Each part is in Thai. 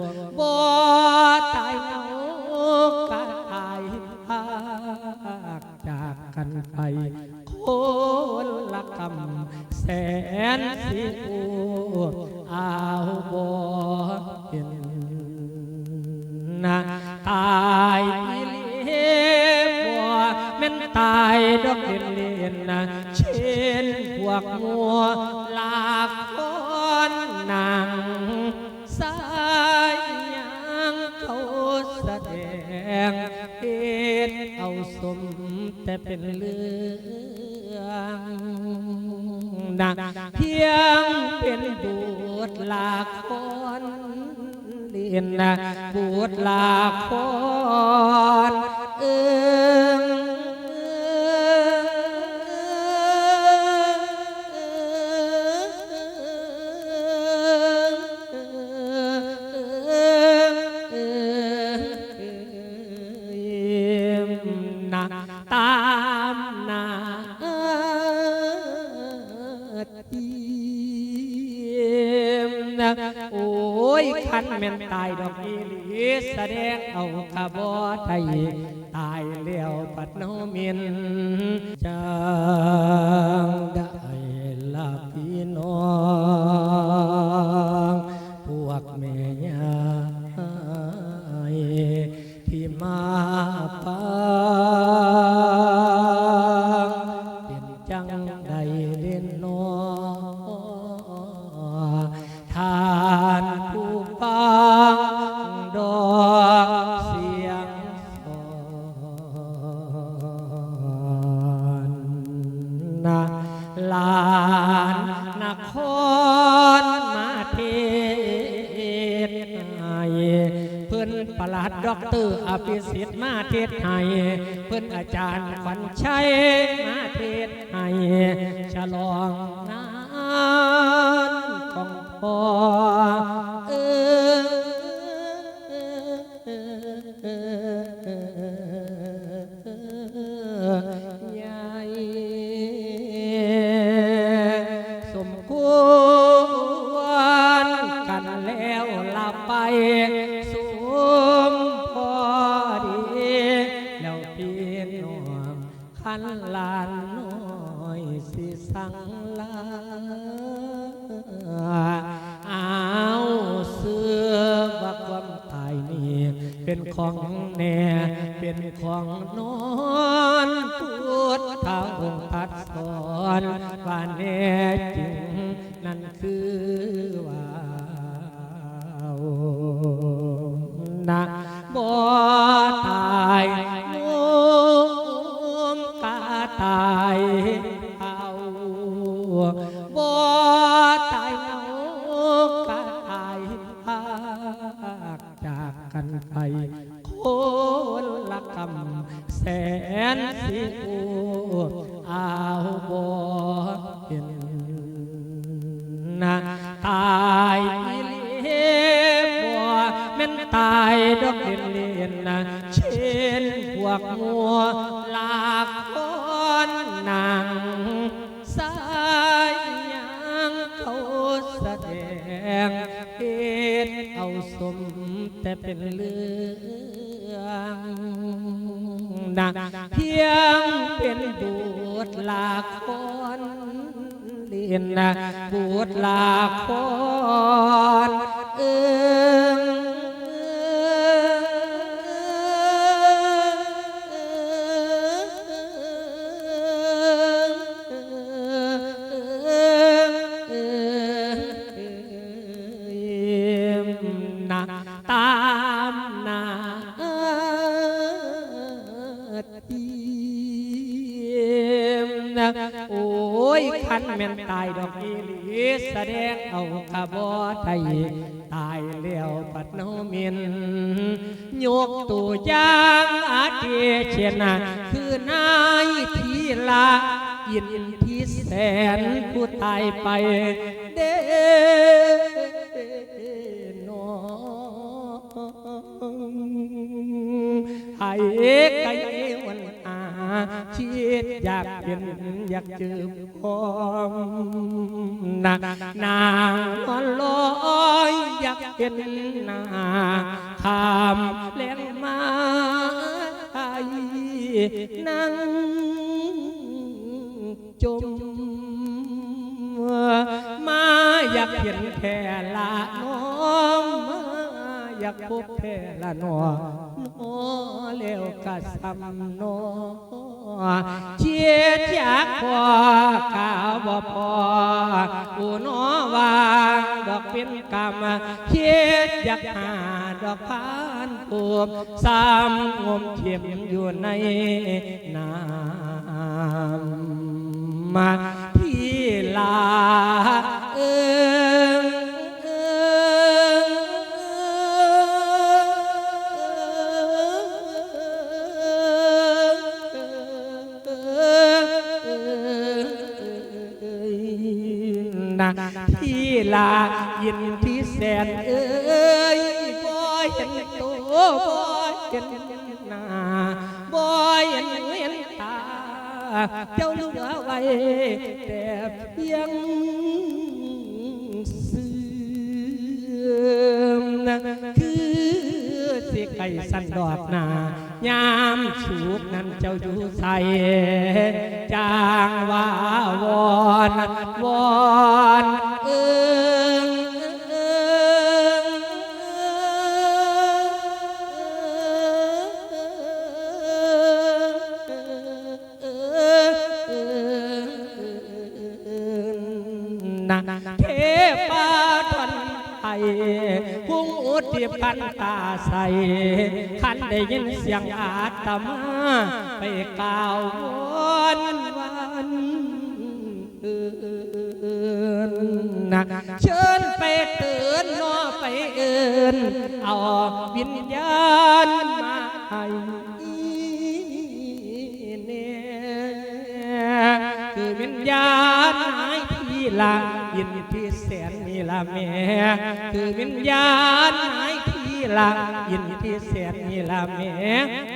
บ่ต แต่เป็นเรื่องดังเพียงเป็นบทลาคนเรียนนะบวชลาคน แม่นตายดอกอีหลีแสดงเอาขบอไทย นะลานนครมาเทศให้เพื่อนประหลัดด็อกเตอร์อภิสิทธิ์มาเทศให้เพื่อนอาจารย์ขวัญชัยมาเทศให้ฉลองนานของพ่อ ของนอนปวดท้าองค์พัดสอนว่าแน่จริงนั่นคือว่านะบ่ นละกำแสนสิอูเอาบ่เป็นนะตายอีหลีบ่แม่นตายดอกเล่นเล่นนะเช่นพวกมัวลากคนนางสายยังเขาแสดงเฮ็ดเอาสมแต่เป็นเรื่อ นะเพียงเป็นบทละครเรียนนะบวชลาครเอิงนะตา ขันแม่นตายดอกอีหลีแสดงเอาขบไทยตายแล้วปัดโนมินยกตัวอย่างอาเทเชนนะคือนายทีละอินที่แสนผู้ตายไป ดอยากเป็นอยากจืบพอมนะนางนอนลอยอยากเป็นนาคำเลี้ยงมาไอนั่งจมมาอยากเห็นแพ่ละน้องมาอยากพบแพ่ละนอน้อแล้วก็ซ้ำนอ เชียดอยากพอข่าวบ่พออูน้อวางดอกเป็นกรรมเชียดอยากหาดอกพานปูมซ้ำงมเทียมอยู่ในน้ำมา เจ้าเหลือไว้แต่เพียงเสื่อมนะคือสิไก่สันดอดหนายามสูกนั้นเจ้าอยู่ใส่จางว่าวอนวอนเอิง เทพาทันไทยพุ่งอุดที่พันตาใส ขันได้ยินเสียงอาตมา ไปกล่าววอนวันเอินเชิญไปเตือนนอไปเอินเอาวิญญาณมาให้เนี่ยคือวิญญาณหายที่หละ ยินที่แสนนี่ละแม่คือวิญญาณหายที่ละยินที่แสนนี่ละแม่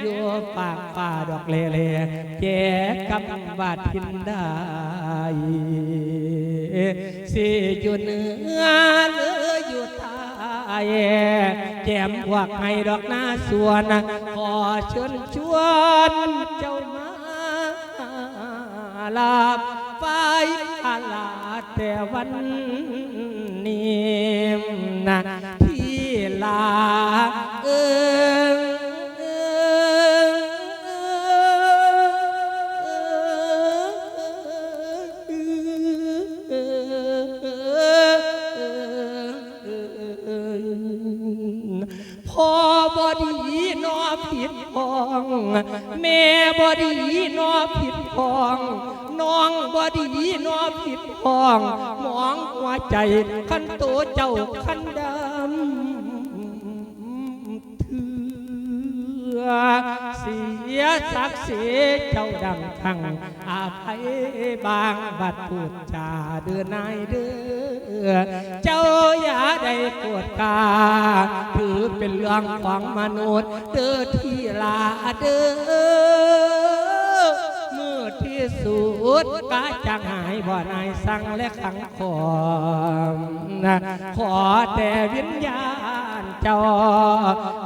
อยู่ปากป่าดอกเลเลแจกกำบาดทินได้สิอยู่เหนือหรืออยู่ใต้แจมพวกให้ดอกหน้าสวนขอเชิญชวนเจ้ามาลาบ ไฟอาลาแต่วันนี้นะที่ลาเอิงเอิงพอบอดีนอผิดพอง แม่บอดีนอผิดพอง น้องบอดีนอผิดพองมองหัวใจขันโตเจ้าขันดำเถื่อเสียศักดิ์ศรีเจ้าดังขังอาภัยบางบัดพูดจาเดือนนายเดือเจ้าอย่าได้ปวดกาถือเป็นเรื่องของมนุษย์เดือที่ลาเดือ สุดกาจะหายบ่อนายสั่งและขังขอมนะขอแต่วิญญาณเจ้า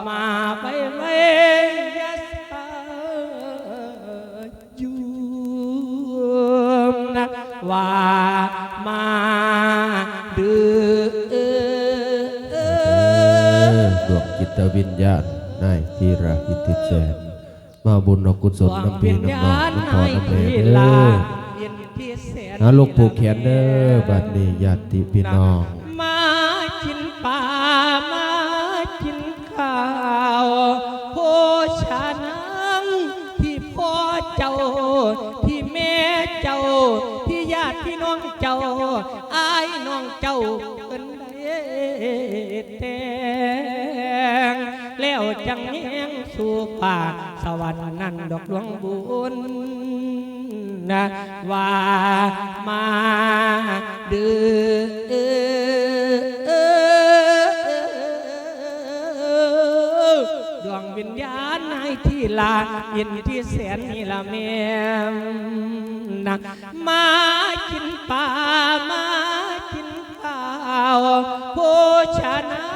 มาไปไว้ยาสาอยู่นะว่ามาดื้อเออดวงจิตวิญญาณนายธีระอิทธิแสน มาบุญนกุศลน้ำพีน้ำนองน้ำพอน้ำแม่เด้อนะลูกผูกแขนเด้อบัดนี้ญาติพี่น้อง มากินปลามากินข้าวโภชานังที่พ่อเจ้าที่แม่เจ้า ที่ญาติพี่น้องเจ้าอายน้องเจ้าเพิ่นได้แต่งแล้ว จังแยงสู่ป่าสวรรค์นั่นดอกหลวงบุญนะว่ามาดื้อดวงวงวิญญาณในที่ลายินที่แสนนี่ละแม่นะมากินปลามากินข้าวโภชานังพี่น้องเ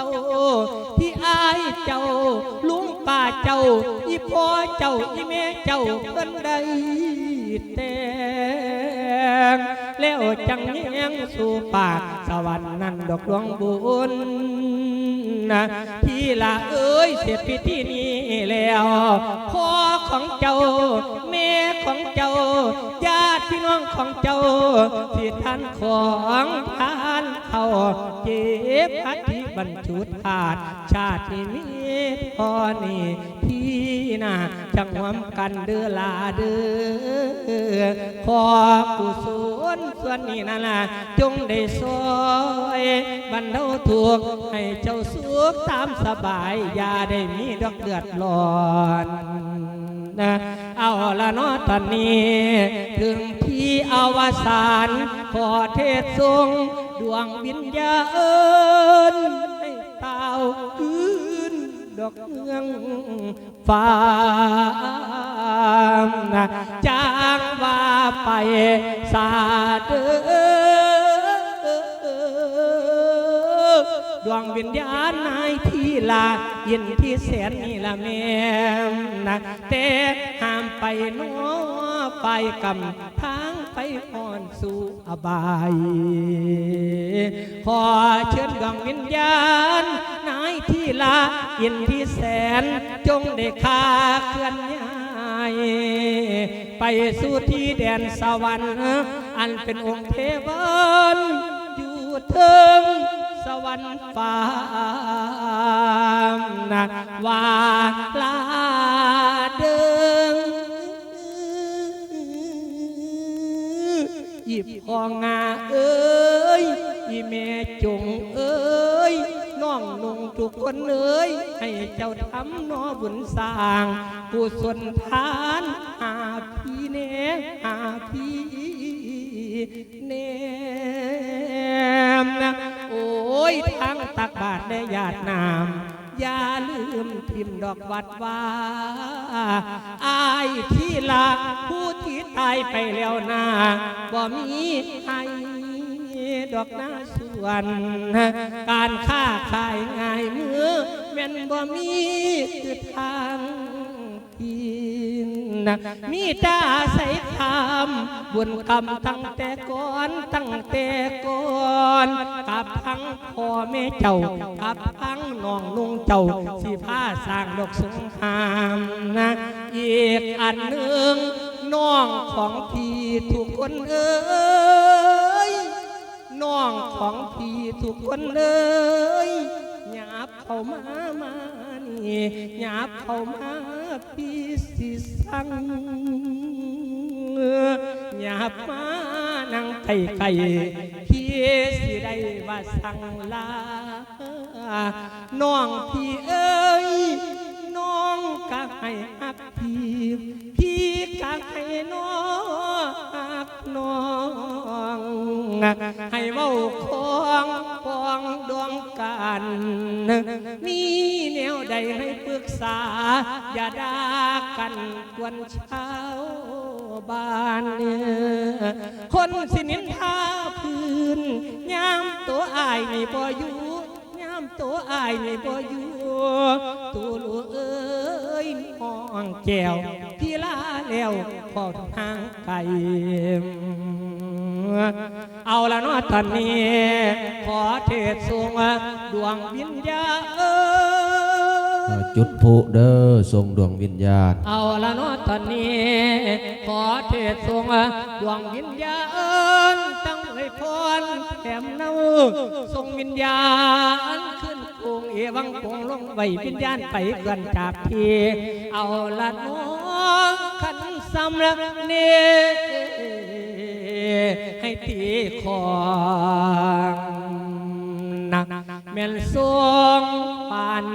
จ้า พี่อายเจ้า ลุงป้าเจ้า อีพ่อเจ้า อีแม่เจ้าเพิ่นได้แต่งแล้วจังแยงสู่ป่าสวรรค์นั้นดอกดวงบุญนะพี่ละเอ้ยเสร็จพิธีนี้แล้วพ่อของเจ้าแม่ ของเจ้า ญาติพี่น้องของเจ้า ที่ท่านของท่านเขาเจ็บพัดที่บรรจุธาตุชาตินี้มีพอนี่พี่น่ะจังหวมกันเดือลาเดือขอกุศลส่วนนี้นั่นะจงได้ซอยบรรเทาทุกข์ให้เจ้าสุขตามสบาย อย่าได้มีดอกเดือดร้อนนะ เอาละเนาะตอนนี้ ถึงที่อวสานขอเทศทรงดวงวิญญาณให้เต้าคืนดอกเมืองฟ้านะจางว่าไปสาเดอดวงวิญญาณนายที่ลายินที่แสนนี่ละแม่นะแต่หา ไปนัวไปกำทางไปอ่อนสู่อบาย ขอเชิญดวงวิญญาณ นายที่ลายินที่แสนจงได้คาเคลื่อนย้ายไปสู่ที่แดนสวรรค์อันเป็นองค์เทวันอยู่เทิงสวรรค์ฟ้านะว่าลา พองาเอ้ยอีเมจงเอ้ยน้องนุ่งทุกคนเอ้ยให้เจ้าทำนอบุญสร้างกุศลทานหาพี่เนหาพี่เนมนะโอ้ยทางตักบาทได้ญาตินาม อย่าลืมพิมพ์ดอกวัดว่าอายที่ลาผู้ที่ตายไปแล้วนาบ่มีให้ดอกหน้าส่วน การค้าขายง่ายมือแม่นบ่มีคือทาง นะมีตาใส่คำบุญกรรมตั้งแต่ก่อนตั้งแต่ก่อนกับทั้งพ่อแม่เจ้ากับทั้งน้องนุ่งเจ้าสิพาสร้างดอกสงครามนะอีกอันหนึ่งน้องของพี่ทุกคนเอ้ยน้องของพี่ทุกคนเลยหยาบเข้ามามานี่หยาบเข้ามา พี่สิสั่งหยาบมานั่งไก่ไก่พี่สิได้ว่าสั่งลา น้องพี่เอ้ย น้องก็ให้ฮักพี่ พี่ก็ให้น้องฮักน้อง ให้เว้าของ ปองดวงกันมีแนวใดให้ปรึกษา อย่าด่ากันกวนเช้าบ้านเนี่ยคนสินินทาพื้นยามตัวอายนี่บ่อยู่ยามตัวอายนี่บ่อยู่ตัวลูกเอ้ยมองแก้วพี่ลาแล้วพอทางไกล เอาละเนาะตอนนี้ ขอเทศส่งดวงวิญญาณเอ้อ่ายจุดผุเด้อทรงดวงวิญญาณ เอาละเนาะตอนนี้ ขอเทศส่งดวงวิญญาณตั้งไว้พรแถมเนาส่งวิญญาณขึ้นคงเอวังคงลงไว้วิญญาณไปกันจากทีเอาละเนาะขันซ้ำละเนให้ ตีของนักแม่นสวงปัน